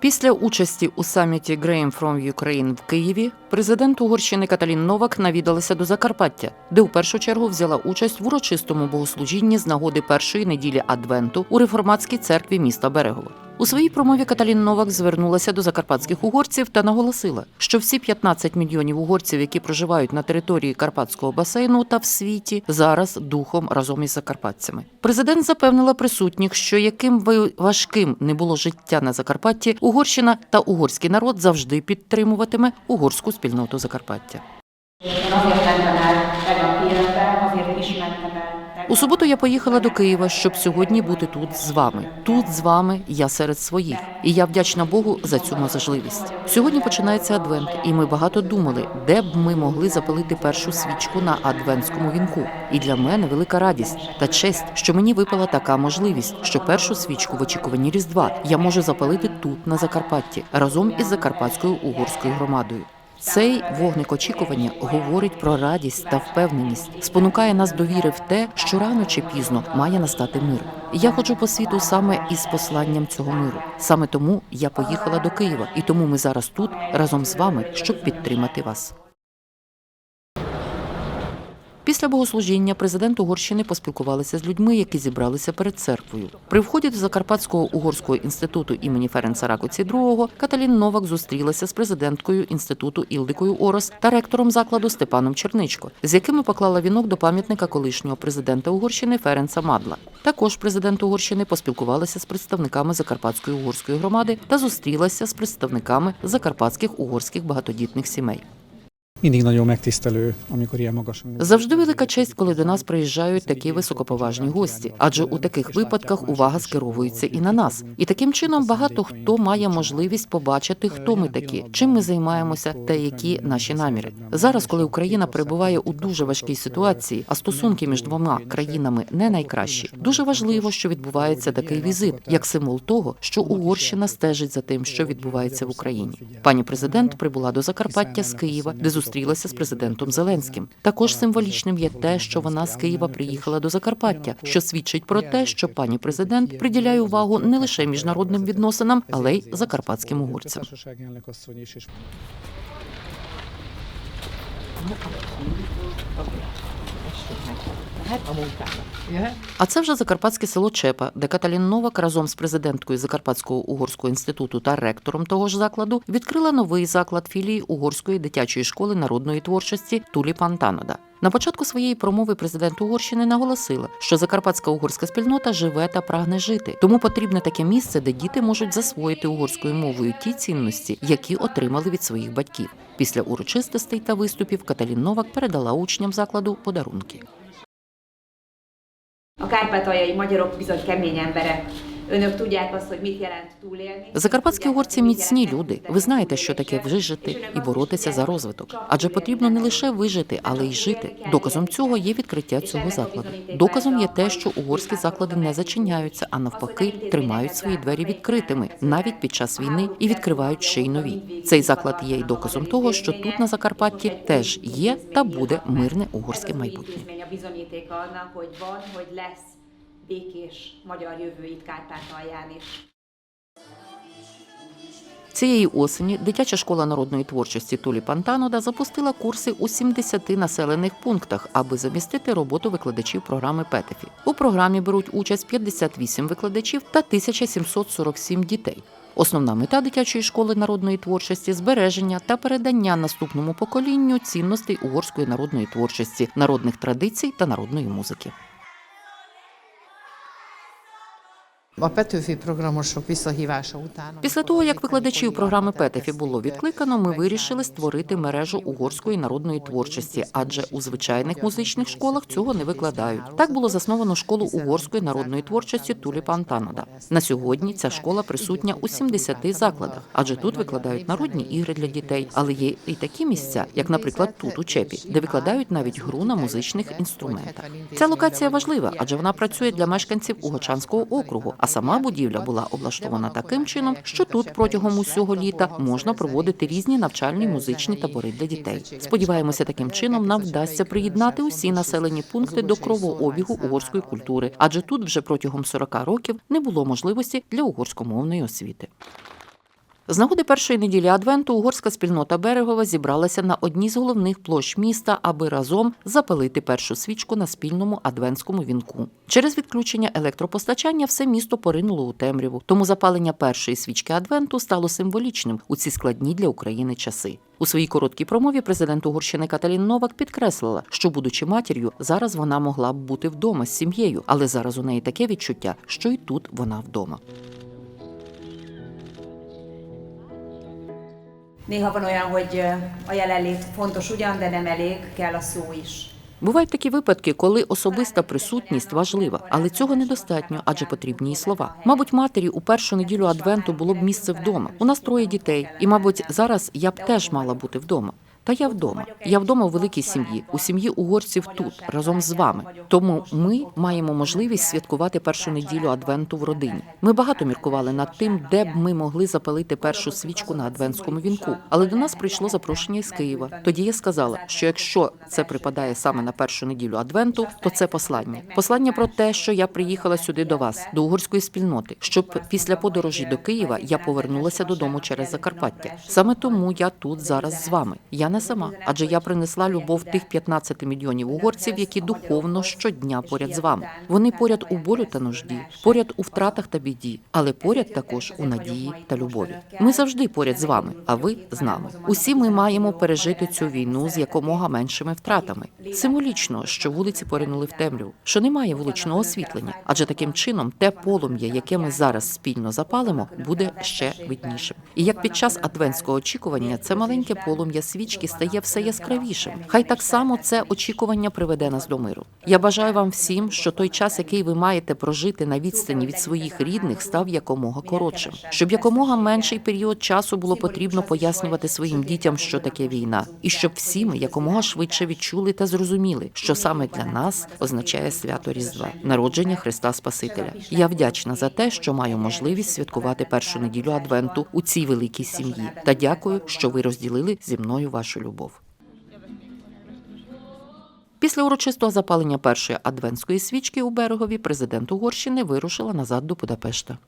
Після участі у саміті Grain from Ukraine в Києві президент Угорщини Каталін Новак навідалася до Закарпаття, де у першу чергу взяла участь в урочистому богослужінні з нагоди першої неділі Адвенту у реформатській церкві міста Берегово. У своїй промові Каталін Новак звернулася до закарпатських угорців та наголосила, що всі 15 мільйонів угорців, які проживають на території Карпатського басейну та в світі, зараз духом разом із закарпатцями. Президент запевнила присутніх, що яким би важким не було життя на Закарпатті, Угорщина та угорський народ завжди підтримуватиме угорську спільноту Закарпаття. У суботу я поїхала до Києва, щоб сьогодні бути тут з вами. Тут з вами я серед своїх, і я вдячна Богу за цю можливість. Сьогодні починається адвент, і ми багато думали, де б ми могли запалити першу свічку на адвентському вінку. І для мене велика радість та честь, що мені випала така можливість, що першу свічку в очікуванні Різдва я можу запалити тут, на Закарпатті, разом із закарпатською угорською громадою. Цей вогник очікування говорить про радість та впевненість, спонукає нас до віри в те, що рано чи пізно має настати мир. Я ходжу по світу саме із посланням цього миру. Саме тому я поїхала до Києва, і тому ми зараз тут разом з вами, щоб підтримати вас. Після богослужіння президент Угорщини поспілкувалися з людьми, які зібралися перед церквою. При вході до Закарпатського угорського інституту імені Ференца Ракоці II Каталін Новак зустрілася з президенткою інституту Ілдикою Орос та ректором закладу Степаном Черничко, з якими поклала вінок до пам'ятника колишнього президента Угорщини Ференца Мадла. Також президент Угорщини поспілкувалася з представниками Закарпатської угорської громади та зустрілася з представниками закарпатських угорських багатодітних сімей. Mindig nagyon megtisztelő, amikor ilyen magasan... Завжди велика честь, коли до нас приїжджають такі високоповажні гості, адже у таких випадках увага скеровується і на нас. І таким чином багато хто має можливість побачити, хто ми такі, чим ми займаємося та які наші наміри. Зараз, коли Україна перебуває у дуже важкій ситуації, а стосунки між двома країнами не найкращі, дуже важливо, що відбувається такий візит, як символ того, що Угорщина стежить за тим, що відбувається в Україні. Пані президент прибула до Закарпаття з Києва, де зустрілася з президентом Зеленським. Також символічним є те, що вона з Києва приїхала до Закарпаття, що свідчить про те, що пані президент приділяє увагу не лише міжнародним відносинам, але й закарпатським угорцям. А це вже закарпатське село Чепа, де Каталін Новак разом з президенткою Закарпатського угорського інституту та ректором того ж закладу відкрила новий заклад філії угорської дитячої школи народної творчості Тулі Пантанода. На початку своєї промови президент Угорщини наголосила, що закарпатська угорська спільнота живе та прагне жити. Тому потрібне таке місце, де діти можуть засвоїти угорською мовою ті цінності, які отримали від своїх батьків. Після урочистостей та виступів Каталін Новак передала учням закладу подарунки. A kárpátaljai magyarok bizony kemény emberek. Önök tudják azt, hogy mit jelent túlélni. Закарпатські угорці міцні люди. Ви знаєте, що таке вижити і боротися за розвиток. Адже потрібно не лише вижити, але й жити. Доказом цього є відкриття цього закладу. Доказом є те, що угорські заклади не зачиняються, а навпаки, тримають свої двері відкритими навіть під час війни і відкривають ще й нові. Цей заклад є й доказом того, що тут на Закарпатті теж є та буде мирне угорське майбутнє. Békés magyar jövő itt Kárpátalján is. Цієї осені дитяча школа народної творчості Тулі Пантанода запустила курси у 70 населених пунктах, аби замістити роботу викладачів програми Петефі. У програмі беруть участь 58 викладачів та 1747 дітей. Основна мета дитячої школи народної творчості збереження та передання наступному поколінню цінностей угорської народної творчості, народних традицій та народної музики. A Petőfi programosok visszahívása után... Після того, як викладачів програми Петефі було відкликано, ми вирішили створити мережу угорської народної творчості, адже у звичайних музичних школах цього не викладають. Так було засновано школу угорської народної творчості Тулі Пантанода. На сьогодні ця школа присутня у 70 закладах, адже тут викладають народні ігри для дітей, але є і такі місця, як, наприклад, тут у Чепі, де викладають навіть гру на музичних інструментах. Ця локація важлива, адже вона працює для мешканців Угочанського округу. А сама будівля була облаштована таким чином, що тут протягом усього літа можна проводити різні навчальні музичні табори для дітей. Сподіваємося, таким чином нам вдасться приєднати усі населені пункти до кровообігу угорської культури, адже тут вже протягом 40 років не було можливості для угорськомовної освіти. З нагоди першої неділі Адвенту угорська спільнота Берегова зібралася на одній з головних площ міста, аби разом запалити першу свічку на спільному адвентському вінку. Через відключення електропостачання все місто поринуло у темряву, тому запалення першої свічки Адвенту стало символічним у ці складні для України часи. У своїй короткій промові президент Угорщини Каталін Новак підкреслила, що, будучи матір'ю, зараз вона могла б бути вдома з сім'єю, але зараз у неї таке відчуття, що і тут вона вдома. Néha van olyan, hogy a jelenlét fontos ugyan, de nem elég, kell a szó is. Бувають такі випадки, коли особиста присутність важлива, але цього недостатньо, адже потрібні і слова. Мабуть, матері у першу неділю адвенту було б місце вдома. У нас троє дітей, і, мабуть, зараз я б теж мала бути вдома. Та я вдома. Я вдома у великій сім'ї, у сім'ї угорців тут, разом з вами. Тому ми маємо можливість святкувати першу неділю адвенту в родині. Ми багато міркували над тим, де б ми могли запалити першу свічку на адвентському вінку. Але до нас прийшло запрошення із Києва. Тоді я сказала, що якщо це припадає саме на першу неділю адвенту, то це послання. Послання про те, що я приїхала сюди до вас, до угорської спільноти, щоб після подорожі до Києва я повернулася додому через Закарпаття. Саме тому я тут зараз з вами. Я не сама, адже я принесла любов тих 15 мільйонів угорців, які духовно щодня поряд з вами. Вони поряд у болю та нужді, поряд у втратах та біді, але поряд також у надії та любові. Ми завжди поряд з вами, а ви з нами. Усі ми маємо пережити цю війну з якомога меншими втратами. Символічно, що вулиці поринули в темряву, що немає вуличного освітлення, адже таким чином те полум'я, яке ми зараз спільно запалимо, буде ще виднішим. І як під час адвентського очікування це маленьке полум'я свічки стає все яскравішим. Хай так само це очікування приведе нас до миру. Я бажаю вам всім, що той час, який ви маєте прожити на відстані від своїх рідних, став якомога коротшим, щоб якомога менший період часу було потрібно пояснювати своїм дітям, що таке війна, і щоб всі ми якомога швидше відчули та зрозуміли, що саме для нас означає свято Різдва, народження Христа Спасителя. Я вдячна за те, що маю можливість святкувати першу неділю Адвенту у цій великій сім'ї, та дякую, що ви розділили зі мною вашу любов. Після урочистого запалення першої адвентської свічки у берегові президент Угорщини вирушила назад до Будапешта.